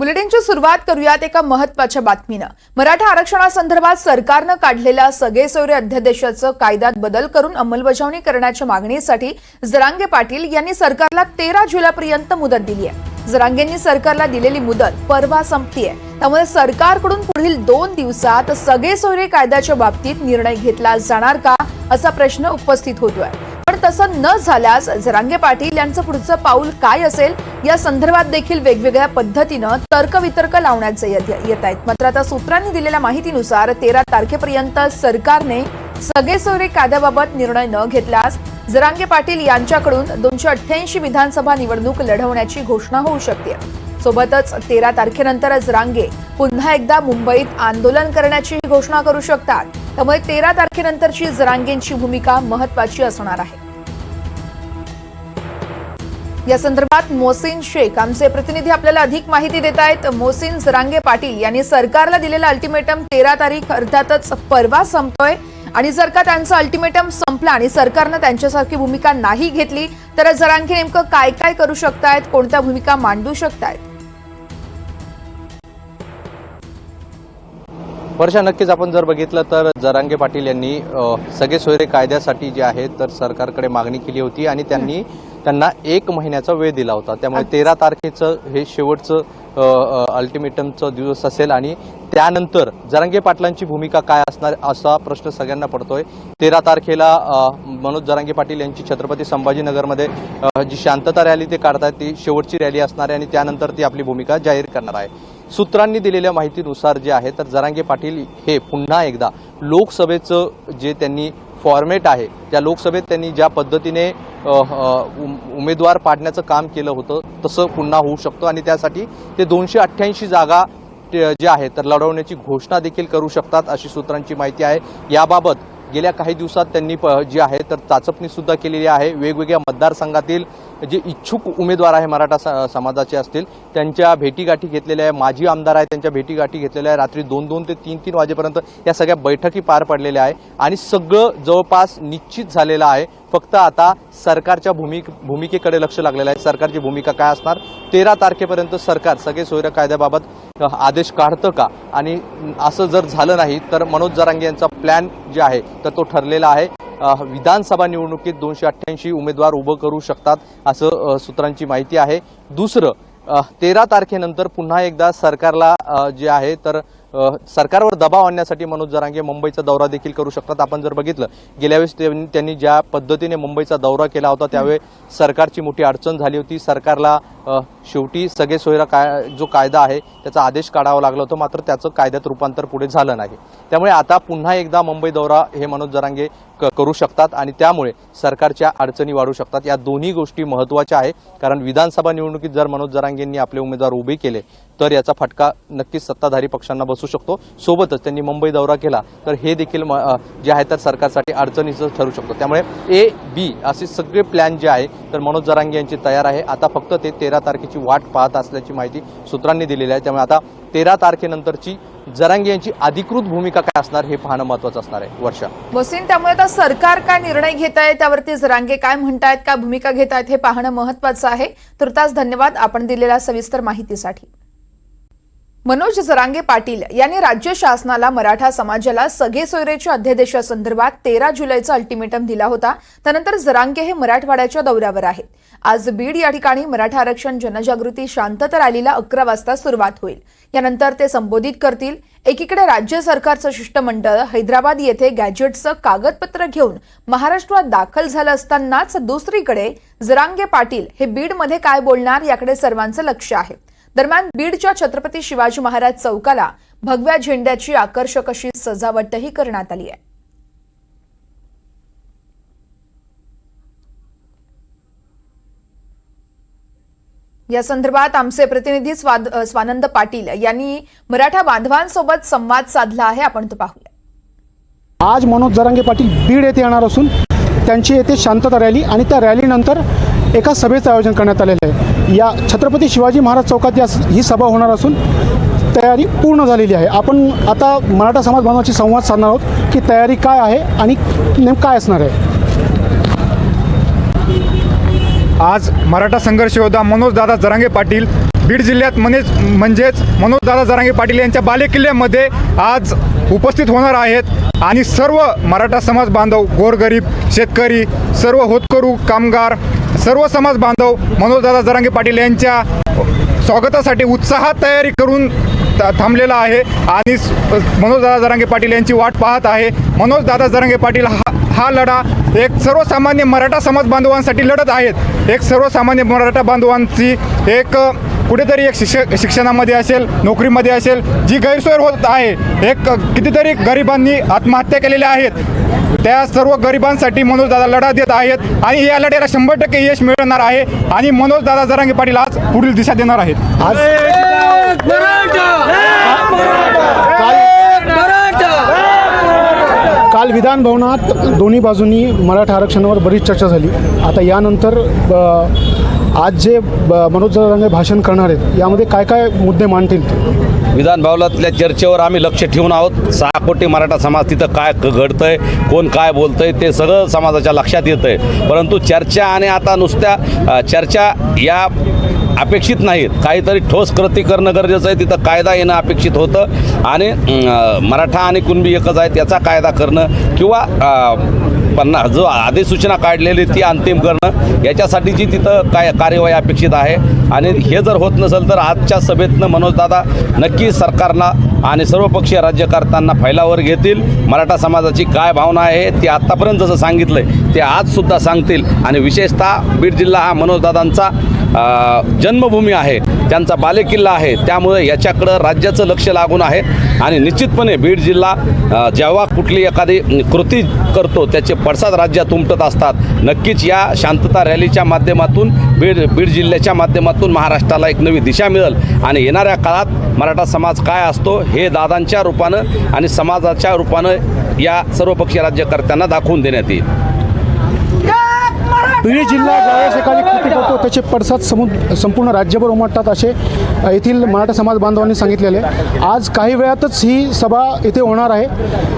बुलेटिनची सुरुवात करूयात एका महत्त्वाच्या बातमीनं. मराठा आरक्षणासंदर्भात सरकारनं काढलेल्या सगळे अध्यादेशाचं कायद्यात बदल करून अंमलबजावणी करण्याच्या मागणीसाठी जरांगे पाटील यांनी सरकारला तेरा जुलैपर्यंत मुदत दिली आहे. जरांगेंनी सरकारला दिलेली मुदत परवा संपतीये. त्यामुळे सरकारकडून पुढील दोन दिवसात सगळे कायद्याच्या बाबतीत निर्णय घेतला जाणार का असा प्रश्न उपस्थित होतोय. पण तसं न झाल्यास जरांगे पाटील यांचं पुढचं पाऊल काय असेल? या संदर्भात देखील वेगवेगळ्या पद्धतीनं तर्कवितर्क लावण्याचे येत आहेत. मात्र आता सूत्रांनी दिलेल्या माहितीनुसार तेरा तारखेपर्यंत सरकारने सगळे सोरे कायद्याबाबत निर्णय न घेतल्यास जरांगे पाटील यांच्याकडून दोनशे अठ्ठ्याऐंशी विधानसभा निवडणूक लढवण्याची घोषणा होऊ शकते. सोबतच तेरा तारखेनंतर जरांगे पुन्हा एकदा मुंबईत आंदोलन करण्याची घोषणा करू शकतात. त्यामुळे तेरा तारखेनंतरची जरांगेंची भूमिका महत्वाची असणार आहे. या संदर्भात मोहसिन शेख आमचे प्रतिनिधी आपल्याला अधिक माहिती देत आहेत. मोहसिन जरांगे पाटील यांनी सरकारला दिलेला अल्टिमेटम तेरा तारीख अर्थातच परवा संपतोय. आणि जर का त्यांचं अल्टिमेटम संपलं आणि सरकारनं त्यांच्यासारखी भूमिका नाही घेतली तर जरांगे नेमकं काय काय करू शकतायत? कोणत्या भूमिका मांडू शकतायत? वर्षा नक्कीच आपण जर बघितलं तर जरांगे पाटील यांनी सगळे सोयरे कायद्यासाठी जे आहे तर सरकारकडे मागणी केली होती आणि त्यांनी त्यांना एक महिन्याचा वेळ दिला होता. त्यामुळे तेरा तारखेचं हे शेवटचं अल्टिमेटमचं दिवस असेल आणि त्यानंतर जरांगे पाटलांची भूमिका काय असणार असा प्रश्न सगळ्यांना पडतोय. तेरा तारखेला मनोज जरांगे पाटील यांची छत्रपती संभाजीनगरमध्ये जी शांतता रॅली ते काढतात ती शेवटची रॅली असणार आहे आणि त्यानंतर ती आपली भूमिका जाहीर करणार आहे. सूत्रांनी दिलेल्या माहितीनुसार जे आहे तर जरांगे पाटील हे पुन्हा एकदा लोकसभेचं जे त्यांनी फॉर्मेट आहे त्या लोकसभेत त्यांनी ज्या पद्धतीने उमेदवार पाडण्याचं काम केलं होतं तसं पुन्हा होऊ शकतं आणि त्यासाठी ते दोनशे अठ्ठ्याऐंशी जागा ते- जे आहे तर लढवण्याची घोषणा देखील करू शकतात अशी सूत्रांची माहिती आहे. याबाबत गेल्या काही दिवसात त्यांनी प- जी आहे तर चाचपणी सुद्धा केलेली आहे. वेगवेगळ्या मतदारसंघातील जे इच्छुक उमेदवार आहे मराठा स- समाजाचे असतील त्यांच्या भेटीगाठी घेतलेल्या आहे. माजी आमदार आहे त्यांच्या भेटीगाठी घेतलेल्या आहे. रात्री दोन दोन ते तीन तीन वाजेपर्यंत या सगळ्या बैठकी पार पडलेल्या आहे. आणि सगळं जवळपास निश्चित झालेलं आहे. फक्त आता सरकारच्या भूमिक भूमिकेकडे लक्ष लागलेलं आहे. सरकारची भूमिका काय असणार? तेरा तारखेपर्यंत सरकार सगळे सोयरे कायद्याबाबत आदेश काढतं का? आणि असं जर झालं नाही तर मनोज जरांगे यांचा प्लॅन जे आहे तर तो ठरलेला आहे. विधानसभा निवडणुकीत दोनशे अठ्ठ्याऐंशी उमेदवार उभं करू शकतात असं सूत्रांची माहिती आहे. दुसरं तेरा तारखेनंतर पुन्हा एकदा सरकारला जे आहे तर सरकारवर दबाव आणण्यासाठी मनोज जरांगे मुंबईचा दौरा देखील करू शकतात. आपण जर बघितलं गेल्या वेळेस त्यांनी त्यांनी ज्या पद्धतीने मुंबईचा दौरा केला होता त्यावेळी सरकारची मोठी अडचण झाली होती. सरकारला शेवटी सगळे सोयरा काय जो कायदा आहे त्याचा आदेश काढावा लागला होता. मात्र त्याचं कायद्यात रूपांतर पुढे झालं नाही. त्यामुळे आता पुन्हा एकदा मुंबई दौरा हे मनोज जरांगे क- करू शकतात आणि त्यामुळे सरकारच्या अडचणी वाढू शकतात. या दोन्ही गोष्टी महत्त्वाच्या आहे कारण विधानसभा निवडणुकीत जर मनोज जरांगेंनी आपले उमेदवार उभे केले तर याचा फटका नक्कीच सत्ताधारी पक्षांना बसू शकतो. सोबतच त्यांनी मुंबई दौरा केला तर हे देखील म- जे आहे तर सरकारसाठी अडचणीचं ठरू शकतो. त्यामुळे ए बी असे सगळे प्लॅन जे आहे तर मनोज जरांगे यांची तयार आहे. आता फक्त ते तेरा तारखेची वाट पाहत असल्याची माहिती सूत्रांनी दिलेली आहे. त्यामुळे आता तेरा तारखेनंतरची जरांगे यांची अधिकृत भूमिका काय असणार हे पाहणं महत्वाचं असणार आहे. वर्षा. वसीन त्यामुळे आता सरकार काय निर्णय घेत आहे? त्यावरती जरांगे काय म्हणतायत काय भूमिका घेत आहेत हे पाहणं महत्वाचं आहे. तुर्तास धन्यवाद. आपण दिलेल्या सविस्तर माहितीसाठी. मनोज जरांगे पाटील यांनी राज्य शासनाला मराठा समाजाला सगळे सोयरेच्या अध्यादेशासंदर्भात तेरा जुलैचा अल्टिमेटम दिला होता. त्यानंतर जरांगे हे मराठवाड्याच्या दौऱ्यावर आहेत. आज बीड या ठिकाणी मराठा आरक्षण जनजागृती शांतता रॅलीला अकरा वाजता सुरुवात होईल. यानंतर ते संबोधित करतील. एकीकडे राज्य सरकारचं शिष्टमंडळ हैदराबाद येथे गॅजेटचं कागदपत्र घेऊन महाराष्ट्रात दाखल झालं असतानाच दुसरीकडे जरांगे पाटील हे बीडमध्ये काय बोलणार याकडे सर्वांचं लक्ष आहे. दरम्यान बीडच्या छत्रपती शिवाजी महाराज चौकाला भगव्या झेंड्याची आकर्षक अशी सजावटही करण्यात आली आहे. या संदर्भात आमचे प्रतिनिधी स्वाद स्वानंद पाटील यांनी मराठा बांधवांसोबत संवाद साधला आहे. आपण तो पाहूया. आज मनोज जरांगे पाटील बीड येथे येणार असून त्यांची येथे शांतता रॅली आणि त्या रॅलीनंतर एका सभेचं आयोजन करण्यात आलेलं आहे. या छत्रपती शिवाजी महाराज चौकात या ही सभा होणार असून तयारी पूर्ण झालेली आहे. आपण आता मराठा समाज बांधवांशी संवाद साधणार आहोत की तयारी काय आहे आणि नेमकं काय असणार आहे? आज मराठा संघर्ष योद्धा मनोजदादा जरांगे पाटील बीड जिल्ह्यात म्हणजेच म्हणजेच मनोजदादा जरांगे पाटील यांच्या बालेकिल्ल्यामध्ये आज उपस्थित होणार आहेत आणि सर्व मराठा समाज बांधव गोरगरीब शेतकरी सर्व होतकरू कामगार सर्व समाज बांधव मनोजदादा जरांगे पाटील यांच्या स्वागतासाठी उत्साहात तयारी करून थांबलेला आहे. आणि मनोजदादा जरांगे पाटील यांची वाट पाहत आहे. मनोजदादा जरांगे पाटील हा हा लढा एक सर्वसामान्य मराठा समाज बांधवांसाठी लढत आहेत. एक सर्वसामान्य मराठा बांधवांची एक कुठेतरी एक शिक्षक शिक्षणामध्ये असेल नोकरीमध्ये असेल जी गैरसोय होत आहे. एक कितीतरी गरिबांनी आत्महत्या केलेल्या आहेत. त्या सर्व गरिबांसाठी मनोजदादा लढा देत आहेत आणि या लढ्याला शंभर टक्के यश मिळणार आहे आणि मनोजदादा जरांगे पाटील आज पुढील दिशा देणार आहेत. आज काल विधान भवनात दोन्ही बाजूंनी मराठा आरक्षणावर बरीच चर्चा झाली. आता यानंतर आज जे ब- मनोज जरांगे भाषण करणार आहेत यामध्ये काय काय मुद्दे मांडतील? विधान भवनातल्या चर्चेवर आम्ही लक्ष ठेवून आहोत. सहा कोटी मराठा समाज तिथं काय क- घडतंय कोण काय बोलतंय ते सगळं समाजाच्या लक्षात येतं आहे परंतु चर्चा आणि आता नुसत्या चर्चा या अपेक्षित नाहीत. काहीतरी ठोस कृती करणं गरजेचं आहे तिथं कायदा येणं अपेक्षित होतं. आणि मराठा आणि कुणबी एकच आहेत याचा कायदा करणं किंवा पन्नास जो अधिसूचना काढलेली ती अंतिम करणं याच्यासाठीची तिथं काय कार्यवाही अपेक्षित आहे. आणि हे जर होत नसेल तर आजच्या सभेतनं मनोजदादा नक्की सरकारला आणि सर्वपक्षीय राज्यकर्त्यांना फैलावर घेतील. मराठा समाजाची काय भावना आहे ती आत्तापर्यंत जसं सांगितलं आहे ते आजसुद्धा सांगतील. आणि विशेषतः बीड जिल्हा हा मनोजदादांचा जन्मभूमी आहे. त्यांचा बालेकिल्ला आहे. त्यामुळे याच्याकडं राज्याचं लक्ष लागून आहे. आणि निश्चितपणे बीड जिल्हा जेव्हा कुठली एखादी कृती करतो त्याचे पडसाद राज्यात उमटत असतात. नक्कीच या शांतता रॅलीच्या माध्यमातून बीड बीड जिल्ह्याच्या माध्यमातून महाराष्ट्राला एक नवी दिशा मिळेल. आणि येणाऱ्या काळात मराठा समाज काय असतो हे दादांच्या रूपानं आणि समाजाच्या रूपानं या सर्वपक्षीय राज्यकर्त्यांना दाखवून देण्यात येईल. बीड जिल्हा ज्यावेळेस एखादी कृती करतो त्याचे पडसाद समु संपूर्ण राज्यभर उमटतात असे येथील मराठा समाज बांधवांनी सांगितलेले. आहे. आज काही वेळातच ही सभा इथे होणार आहे.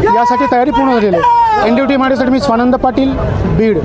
यासाठी तयारी पूर्ण झालेली आहे. एन डी टी माझ्यासाठी मी स्वानंद पाटील बीड.